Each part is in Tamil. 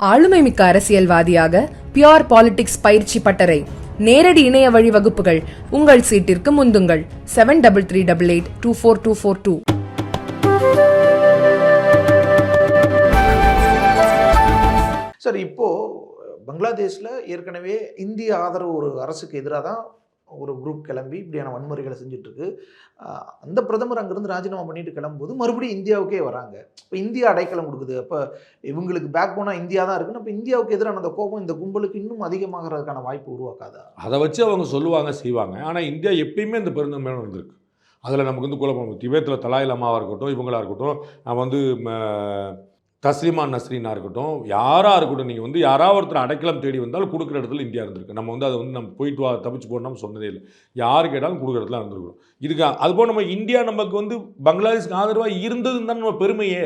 ஆளுமை மிக்க அரசியல்வாதியாக பியோர் பாலிடிக்ஸ் பயிற்சி பட்டறை. நேரடி இணைய வழி வகுப்புகள். உங்கள் சீட்டிற்கு முந்துங்கள். Seven double three double eight two four two four two sir இப்போ பங்களாதேஷில் ஏற்கனவே இந்திய ஆதரவு ஒரு அரசுக்கு எதிராக தான் ஒரு குரூப் கிளம்பி இப்படியான வன்முறைகளை செஞ்சிட்டுருக்கு அந்த பிரதமர் அங்கேருந்து ராஜினாமா பண்ணிட்டு கிளம்பும்போது மறுபடியும் இந்தியாவுக்கே வராங்க. இப்போ இந்தியா அடைக்கலம் கொடுக்குது. அப்போ இவங்களுக்கு பேக் போனால் இந்தியா தான் இருக்குன்னு அப்போ இந்தியாவுக்கு எதிரான அந்த கோபம் இந்த கும்பலுக்கு இன்னும் அதிகமாகிறதுக்கான வாய்ப்பு உருவாக்காதா? அதை வச்சு அவங்க சொல்லுவாங்க செய்வாங்க. ஆனால் இந்தியா எப்பயுமே இந்த பெருந்தன்மையான இருந்திருக்கு அதில் நமக்கு வந்து குழப்பம். திபேத்தில் தலாயிலமாவாக இருக்கட்டும் இவங்களாக இருக்கட்டும் நான் வந்து ம, தஸ்லிமா நஸ்ரீனா இருக்கட்டும் யாராக இருக்கட்டும் நீங்கள் வந்து யாராவது ஒருத்தர் அடைக்கலம் தேடி வந்தாலும் கொடுக்குற இடத்துல இந்தியா இருந்திருக்கு. நம்ம வந்து அதை வந்து நம்ம போயிட்டு வா தப்பிச்சு போடணும்னு சொன்னதே இல்லை. யார் கேட்டாலும் கொடுக்குற இடத்துல இருந்திருக்கணும். இதுக்கு அதுபோல் நம்ம இந்தியா நமக்கு வந்து பங்களாதேஷ்க்கு ஆதரவாக இருந்ததுன்னு தான் நம்ம பெருமையே.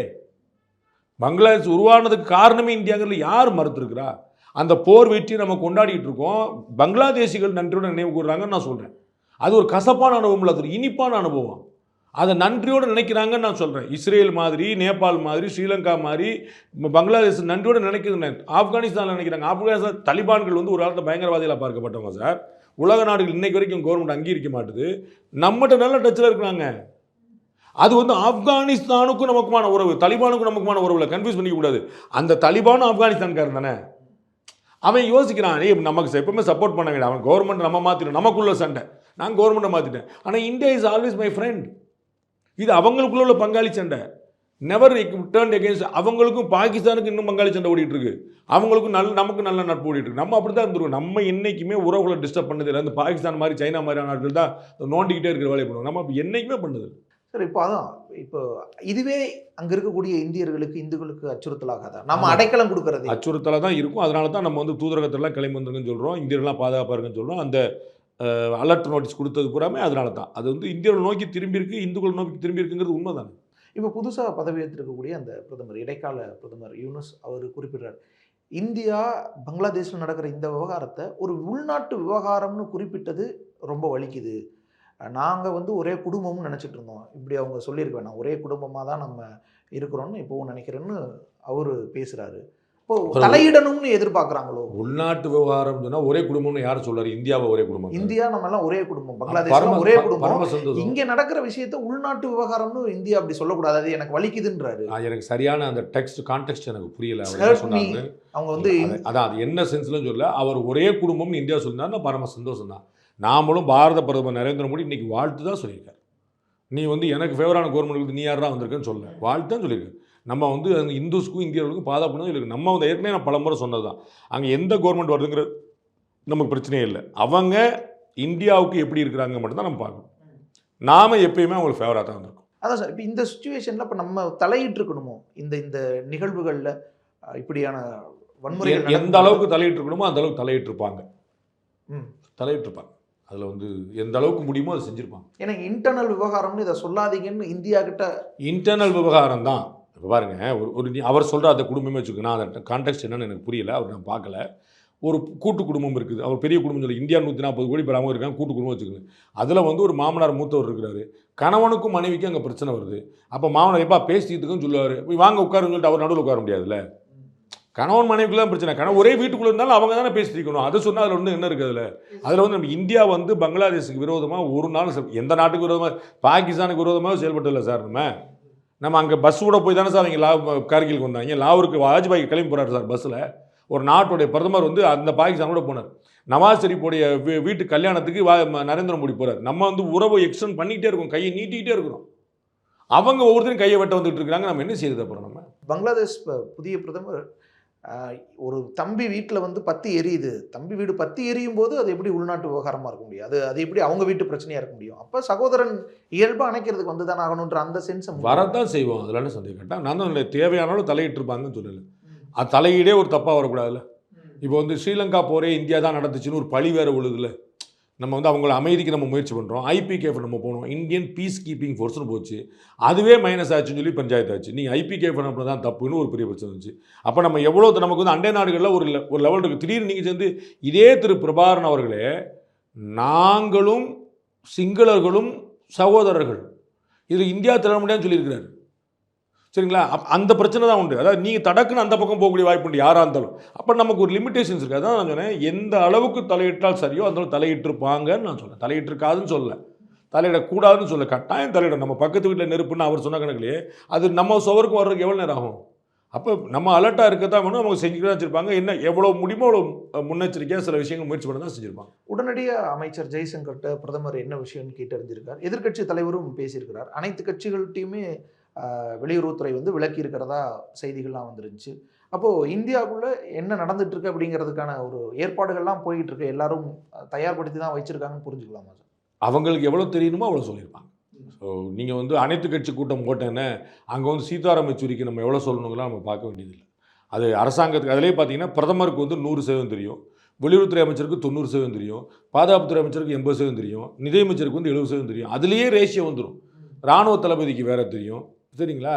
பங்களாதேஷ் உருவானதுக்கு காரணமே இந்தியாங்கிறதுல யார் மறுத்துருக்குறா? அந்த போர் வெற்றியை நம்ம கொண்டாடிட்டு இருக்கோம். பங்களாதேசிகள் நன்றியோட நினைவு கூறுறாங்கன்னு நான் சொல்கிறேன் அது ஒரு கசப்பான அனுபவம் இல்லை அது ஒரு இனிப்பான அனுபவம். அதை நன்றியோடு நினைக்கிறாங்கன்னு நான் சொல்கிறேன் இஸ்ரேல் மாதிரி நேபாள் மாதிரி ஸ்ரீலங்கா மாதிரி பங்களாதேஷ் நன்றியோடு நினைக்கிறது ஆப்கானிஸ்தானில் நினைக்கிறாங்க. ஆப்கானிஸ்தான் தலிபான்கள் வந்து ஒரு காலத்தில் பயங்கரவாதிகளாக பார்க்கப்பட்டவங்க சார். உலக நாடுகள் இன்னைக்கு வரைக்கும் கவர்மெண்ட் அங்கீகரிக்க மாட்டுது. நம்மகிட்ட நல்ல டச்சில் இருக்கிறாங்க. அது வந்து ஆப்கானிஸ்தானுக்கும் நமக்குமான உறவு தலிபானுக்கும் நமக்குமான உறவில் கன்ஃபியூஸ் பண்ணிக்கக்கூடாது அந்த தலிபானும் ஆப்கானிஸ்தான்காரன் தானே. அவன் யோசிக்கிறான் ஏ நமக்கு எப்பவுமே சப்போர்ட் பண்ண வேண்டாம் அவன் கவர்மெண்ட் நம்ம மாற்றிடும் நமக்குள்ள சண்டை. நான் கவர்மெண்ட்டை மாற்றிட்டேன் ஆனால் India is always my friend இது அவங்களுக்குள்ள உள்ள பங்காளி சண்டை. நெவர் டேர்ன் against அவங்களுக்கும் பாகிஸ்தானுக்கு இன்னும் பங்காளி சண்டை ஓடிட்டு இருக்கு. அவங்களுக்கும் நல்ல நமக்கு நல்ல நட்பு ஓடிட்டு இருக்கு. நம்ம அப்படி தான் இருந்துருக்கோம். நம்ம என்னைக்குமே உறவுகளை டிஸ்டர்ப் பண்ணது இல்லை. அந்த பாகிஸ்தான் மாதிரி சைனா மாதிரியான நாட்கள் தான் நோண்டிக்கிட்டே இருக்கிற வேலையை பண்ணுவோம் நம்ம அப்படி என்னைக்குமே பண்ணது. சார் இப்போ அதான் இப்போ இதுவே அங்க இருக்கக்கூடிய இந்தியர்களுக்கு இந்துக்களுக்கு அச்சுறுத்தலாகாதா? நம்ம ஆமா. அடைக்கலம் கொடுக்கறது. அச்சுறுத்தலாக தான் இருக்கும். அதனால தான் நம்ம வந்து தூதரகத்திலாம் கிளம்பி வந்துருங்கன்னு சொல்கிறோம் இந்தியர்கள்லாம் பாதுகாப்பாக இருக்குன்னு சொல்கிறோம் அந்த அலர்ட் நோட்டீஸ் கொடுத்தது பூராமே அதனால தான். அது வந்து இந்தியாவில் நோக்கி திரும்பியிருக்கு இந்துக்கள் நோக்கி திரும்பியிருக்குங்கிறது உண்மை தானே இப்போ புதுசாக பதவியேற்றிருக்கக்கூடிய அந்த பிரதமர் இடைக்கால பிரதமர் யூனுஸ் அவர் குறிப்பிடுறார். இந்தியா பங்களாதேஷில் நடக்கிற இந்த விவகாரத்தை ஒரு உள்நாட்டு விவகாரம்னு குறிப்பிட்டது ரொம்ப வலிக்குது. நாங்கள் வந்து ஒரே குடும்பம்னு நினச்சிட்டு இருந்தோம். இப்படி அவங்க சொல்லியிருக்க வேணாம். ஒரே குடும்பமாக தான் நம்ம இருக்கிறோன்னு இப்போவும் நினைக்கிறேன்னு அவர் பேசுகிறாரு இப்போ தலையிடணும்னு எதிர்பார்க்குறாங்களோ? உள்நாட்டு விவகாரம் சொன்னா ஒரே குடும்பம்னு யார் சொல்றாரு? இந்தியாவை ஒரே குடும்பம் இந்தியா நம்ம எல்லாம் ஒரே குடும்பம் பங்களாதேஷ் ஒரே குடும்பம். இங்க நடக்கிற விஷயத்த உள்நாட்டு விவகாரம்னு இந்தியா அப்படி சொல்லக்கூடாது அது எனக்கு வலிக்குதுன்றாரு. எனக்கு சரியான அந்த டெக்ஸ்ட் கான்டெக்ட் எனக்கு புரியல. சொன்னாங்க அவங்க வந்து அது- அதான் அது என்ன சென்ஸ்ல சொல்ல அவர் ஒரே குடும்பம்னு இந்தியா சொன்னார் நான் பரம சந்தோஷம் தான். நாமளும் பாரத பிரதமர் நரேந்திர மோடி இன்னைக்கு வாழ்த்து தான் சொல்லியிருக்காரு. நீ வந்து எனக்கு ஃபேவரான கவர்மெண்ட் நீ யாரா வந்திருக்கன்னு சொல்ல வாழ்த்து தான் சொல்லியிருக்காரு. நம்ம வந்து அந்த இந்துஸ்க்கும் இந்தியர்களுக்கும் பாதுகாப்பு இருக்கு. நம்ம வந்து ஏற்கனவே நான் பலமுறை சொன்னது தான் அங்கே எந்த கவர்மெண்ட் வருதுங்கிறது நமக்கு பிரச்சனையே இல்லை. அவங்க இந்தியாவுக்கு எப்படி இருக்கிறாங்க மட்டும் தான் நம்ம பார்க்கணும். நாம எப்பயுமே அவங்களுக்கு ஃபேவராக தான் வந்திருக்கோம் அதான் சார். இப்போ இந்த சுச்சுவேஷன்ல இப்போ நம்ம தலையிட்டு இருக்கணுமோ? இந்த இந்த நிகழ்வுகள்ல இப்படியான வன்முறைகள் எ- எந்த அளவுக்கு தலையிட்டு இருக்கணுமோ அந்த அளவுக்கு தலையிட்டு இருப்பாங்க. ம். தலையிட்டு இருப்பாங்க. அதில் வந்து எந்த அளவுக்கு முடியுமோ அதை செஞ்சுருப்பாங்க. எனக்கு இன்டர்னல் விவகாரம்னு இதை சொல்லாதீங்கன்னு இந்தியா கிட்ட இன்டர்னல் விவகாரம் தான் இப்போ பாருங்க ஒரு ஒரு நீ- அவர் சொல்கிற அந்த குடும்பமே வச்சுக்கோங்க நான் அந்த கான்டெக்ட் என்னன்னு எனக்கு புரியல அவர் நான் பார்க்கல. ஒரு கூட்டு குடும்பம் இருக்குது அவர் பெரிய குடும்பம் சொல்லி இந்தியா நூற்றி நாற்பது கோடி பேர் அவங்க இருக்காங்க கூட்டு குடும்பம் வச்சுக்கோங்க. அதில் வந்து ஒரு மாமனார் மூத்தவர் இருக்கிறாரு கணவனுக்கும் மனைவிக்கும் அங்கே பிரச்சனை வருது. அப்போ மாமனார் எப்பா பேசிட்டுக்குன்னு சொல்லுவார் போய் வாங்க உட்காருன்னு சொல்லிட்டு அவர் நடுவில் உட்கார முடியாதுல்ல? கணவன் மனைவிக்குள்ள பிரச்சனை கணவன் ஒரே வீட்டுக்குள்ளே இருந்தாலும் அவங்க தானே பேசிட்டு இருக்கணும். அதை சொன்னால் அதில் ஒன்று என்ன இருக்குது அதில்? அதில் வந்து நம்ம இந்தியா வந்து பங்களாதேஷுக்கு விரோதமாக ஒரு நாள் எந்த நாட்டுக்கு விரோதமாக பாகிஸ்தானுக்கு விரோதமாக செயல்பட்டதில்ல சார் நம்ம. நம்ம அங்கே பஸ் கூட போய் தானே சார் அவங்க லா கார்கிலுக்கு வந்தாங்க லாவூருக்கு வாஜ்பாய் கிளம்பி போறாரு சார் பஸ்ஸில் ஒரு நாட்டுடைய பிரதமர் வந்து அந்த பாகிஸ்தான் கூட போனார். நவாஸ் ஷெரீஃபுடைய வீட்டு கல்யாணத்துக்கு வா நரேந்திர மோடி போகிறார் நம்ம வந்து உறவை எக்ஸ்டெண்ட் பண்ணிக்கிட்டே இருக்கோம். கையை நீட்டிக்கிட்டே இருக்கிறோம். அவங்க ஒவ்வொருத்தரும் கையை வெட்ட வந்துட்டு இருக்கிறாங்க. நம்ம என்ன செய்யறது அப்புறம் நம்ம? பங்களாதேஷ் புதிய பிரதமர் ஒரு தம்பி வீட்டில் வந்து பத்தி எரியுது. தம்பி வீடு பத்தி எரியும் போது அது எப்படி உள்நாட்டு விவகாரமாக இருக்க முடியும்? அது அது எப்படி அவங்க வீட்டு பிரச்சனையாக இருக்க முடியும்? அப்போ சகோதரன் இயல்பாக அணைக்கிறதுக்கு வந்து தானே ஆகணுன்ற அந்த சென்ஸ் வரத்தான் செய்வோம். அதில் என்ன சந்தேகம் கேட்டால் நான் தான் தேவையானாலும் தலையிட்டு இருப்பாங்கன்னு சொல்லல. அது தலையீடே ஒரு தப்பாக வரக்கூடாதுல்ல. இப்போ வந்து ஸ்ரீலங்கா போரே இந்தியா தான் நடந்துச்சுன்னு ஒரு பழி வேற உழுதுல நம்ம வந்து அவங்கள அமைதிக்கு நம்ம முயற்சி பண்ணுறோம் ஐபிகேஃப் நம்ம போனோம். இந்தியன் பீஸ் கீப்பிங் ஃபோர்ஸ்னு போச்சு. அதுவே மைனஸ் ஆச்சுன்னு சொல்லி பஞ்சாயத்து ஆச்சு. நீங்கள் ஐபிகேஃப் அனுப்புறது தான் தப்புன்னு ஒரு பெரிய பிரச்சனை இருந்துச்சு அப்போ நம்ம எவ்வளோ நமக்கு வந்து அண்டை நாடுகளில் ஒரு ஒரு லெவல் இருக்குது திடீர்னு நீங்கள் சேர்ந்து இதே திரு பிரபாரன் அவர்களே நாங்களும் சிங்களர்களும் சகோதரர்கள். இது இந்தியா தர முடியாதுன்னு சொல்லியிருக்கிறார். சரிங்களா? அந்த பிரச்சனை தான் உண்டு. அதாவது நீங்கள் தடக்குன்னு அந்த பக்கம் போகக்கூடிய வாய்ப்பு உண்டு யாராக இருந்தாலும். அப்போ நமக்கு ஒரு லிமிடேஷன்ஸ் இருக்குது அதான் நான் சொன்னேன் எந்த அளவுக்கு தலையிட்டால் சரியோ அந்த அளவுக்கு தலையிட்டிருப்பாங்கன்னு நான் சொன்னேன் தலையிட்டிருக்காதுன்னு சொல்லலை. தலையிடக்கூடாதுன்னு சொல்ல கட்டாயம் தலையிடும் நம்ம பக்கத்து வீட்டில் நெருப்புன்னு அவர் சொன்ன கணக்குலேயே அது நம்ம சுவருக்கு வர்றதுக்கு எவ்வளோ நேரம் ஆகும்? அப்போ நம்ம அலர்ட்டாக இருக்க தான் வேணும். அவங்க செஞ்சுக்கிட்டு தான் வச்சுருப்பாங்க. என்ன எவ்வளோ முடியுமோ அவ்வளோ முன்னெச்சரிக்கையாக சில விஷயங்கள் முயற்சி பண்ண தான் செஞ்சுருப்பாங்க. உடனடியாக அமைச்சர் ஜெய்சங்கர்கிட்ட பிரதமர் என்ன விஷயம்னு கேட்டறிஞ்சிருக்கார். எதிர்கட்சி தலைவரும் பேசியிருக்கிறார். அனைத்து கட்சிகள்கிட்டையுமே வெளியுறவுத்துறை வந்து விளக்கியிருக்கிறதா செய்திகள்லாம் வந்துருந்துச்சு. அப்போது இந்தியாவுக்குள்ளே என்ன நடந்துட்டு அப்படிங்கிறதுக்கான ஒரு ஏற்பாடுகள்லாம் போய்கிட்டுருக்கு எல்லாரும் தயார்படுத்தி தான் வச்சிருக்காங்கன்னு புரிஞ்சுக்கலாமா சார்? அவங்களுக்கு எவ்வளோ தெரியணுமோ அவ்வளோ சொல்லியிருப்பாங்க. ஸோ நீங்கள் வந்து அனைத்து கட்சி கூட்டம் போட்டேன்னு அங்கே வந்து சீதாராம் யெச்சூரிக்கு நம்ம எவ்வளோ சொல்லணுங்கலாம் நம்ம பார்க்க வேண்டியதில்லை. அது அரசாங்கத்துக்கு அதிலே பார்த்தீங்கன்னா பிரதமருக்கு வந்து நூறு சதவீதம் தெரியும். வெளியுறவுத்துறை அமைச்சருக்கு தொண்ணூறு சதவீதம் தெரியும். பாதுகாப்புத்துறை அமைச்சருக்கு எண்பது சதவீதம் தெரியும். நிதியமைச்சருக்கு வந்து எழுபது சதவீதம் தெரியும். அதுலேயே ரேஷியோ வந்துடும் ராணுவ தளபதிக்கு வேறு தெரியும். சரிங்களா?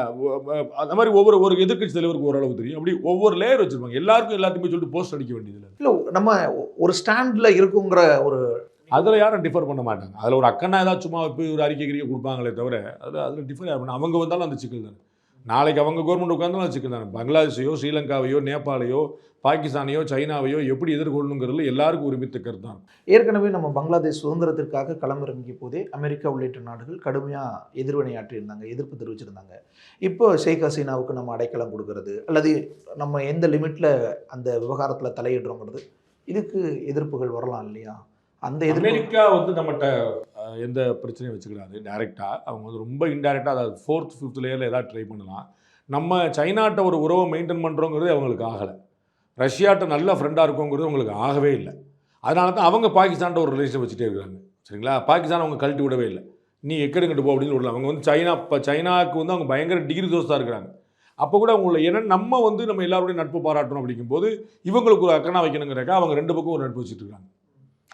அந்த மாதிரி ஒவ்வொரு ஒரு எதிர்க்கட்சி தலைவருக்கு ஓரளவு தெரியும். அப்படி ஒவ்வொரு லேயர் வச்சுருப்பாங்க. எல்லாருக்கும் எல்லாத்தையுமே சொல்லிட்டு போஸ்ட் அடிக்க வேண்டியதில்லை. இல்லை நம்ம ஒரு ஸ்டாண்டில் இருக்குங்கிற ஒரு அதில் யாரும் டிஃபர் பண்ண மாட்டாங்க. அதில் ஒரு அக்கன்னா ஏதாவது சும்மா போய் ஒரு அறிக்கை கிரிக்கை கொடுப்பாங்களே தவிர அதில் அதில் டிஃபர் யார் பண்ண அவங்க வந்தாலும் அந்த சிக்கல் தானே. நாளைக்கு அவங்க கவர்மெண்ட் உட்காந்தாலும் தானே பங்களாதேஷையோ ஸ்ரீலங்காவையோ நேபாளையோ பாகிஸ்தானையோ சைனாவையோ எப்படி எதிர்கொள்ளணுங்கிறதுல எல்லாருக்கும் உரிமைத்த கருத்து தான். ஏற்கனவே நம்ம பங்களாதேஷ் சுதந்திரத்திற்காக களமிறங்கிய போதே அமெரிக்கா உள்ளிட்ட நாடுகள் கடுமையாக எதிர்வினையாற்றியிருந்தாங்க எதிர்ப்பு தெரிவிச்சிருந்தாங்க. இப்போ ஷேக் ஹசீனாவுக்கு நம்ம அடைக்கலம் கொடுக்கறது அல்லது நம்ம எந்த லிமிட்ல அந்த விவகாரத்தில் தலையிடுறோங்கிறது இதுக்கு எதிர்ப்புகள் வரலாம் இல்லையா? அந்த அமெரிக்கா வந்து நம்மகிட்ட எந்த பிரச்சனையும் வச்சுக்கிடாது. டேரெக்டாக அவங்க வந்து ரொம்ப இன்டைரக்டாக அதாவது ஃபோர்த் ஃபிஃப்த் லேயரில் ஏதாவது ட்ரை பண்ணலாம். நம்ம சைனாட்ட ஒரு உறவை மெயின்டைன் பண்ணுறோங்கிறது அவங்களுக்கு ஆகலை. ரஷ்யாட்ட நல்ல ஃப்ரெண்டாக இருக்கோங்கிறது அவங்களுக்கு ஆகவே இல்லை. அதனால தான் அவங்க பாகிஸ்தான்ட்ட ஒரு ரிலேஷன் வச்சுட்டே இருக்காங்க. சரிங்களா? பாகிஸ்தான் அவங்க கழட்டி விடவே இல்லை. நீ எக்கடுங்கிட்டு போ அப்படின்னு விடலாம் அவங்க வந்து சைனா இப்போ சைனாவுக்கு வந்து அவங்க பயங்கர டிகிரி தோஸ்தாக இருக்கிறாங்க. அப்போ கூட அவங்கள ஏன்னா நம்ம வந்து நம்ம எல்லாருடைய நட்பு பாராட்டணும் அப்படிங்கும்போது இவங்களுக்கு ஒரு அக்கனா வைக்கணுங்கிறக்கா அவங்க ரெண்டு பக்கம் ஒரு நட்பு வச்சுட்டு இருக்காங்க.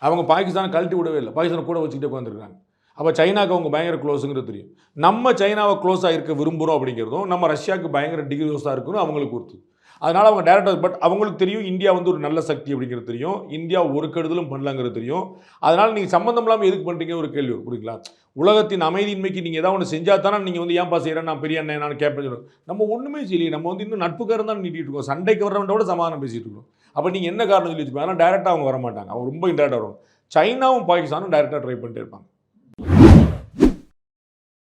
அவங்க பாகிஸ்தானை கழட்டி விடவே இல்லை. பாகிஸ்தானை கூட வச்சுக்கிட்டே உட்காந்துருக்காங்க அப்போ சைனாக்கு அவங்க பயங்கர க்ளோஸுங்கிறது தெரியும். நம்ம சைனாவை க்ளோஸாக இருக்க விரும்புகிறோம் அப்படிங்கிறதும் நம்ம ரஷ்யாவுக்கு பயங்கர டிகிரி க்ளோஸாக இருக்கணும் அவங்களுக்கு கொடுத்து அதனால் அவங்க டேரக்டாக பட் அவங்களுக்கு தெரியும் இந்தியா வந்து ஒரு நல்ல சக்தி அப்படிங்கிறது தெரியும். இந்தியா ஒரு கெடுதலும் பண்ணலாங்கிறது தெரியும். அதனால் நீங்கள் சம்மந்தம் இல்லாமல் எதுக்கு பண்ணுறீங்க ஒரு கேள்வி புரியுங்களா உலகத்தின் அமைதியின்மைக்கு நீங்கள் ஏதாவது ஒன்று செஞ்சால் தானே நீங்கள் வந்து ஏன்பா செய்கிறேன் நான் பெரிய அண்ணன் நான் கேட்பேன் நம்ம ஒன்றுமே செய்யலையே. நம்ம வந்து இன்னும் நட்புக்காரன் தான் நீட்டிகிட்டு இருக்கோம். சண்டைக்கு வரவன்ட்ட கூட சமாதானம் பேசிகிட்டு இருக்கோம். அப்போ நீங்கள் என்ன காரணம் சொல்லி வச்சுப்போம் ஆனால் டேரெக்டாக அவங்க வர மாட்டாங்க அவங்க ரொம்ப இன்டேரக்டாக வரும் சைனாவும் பாகிஸ்தானும் டேரெக்டாக ட்ரை பண்ணிட்டு இருப்பாங்க.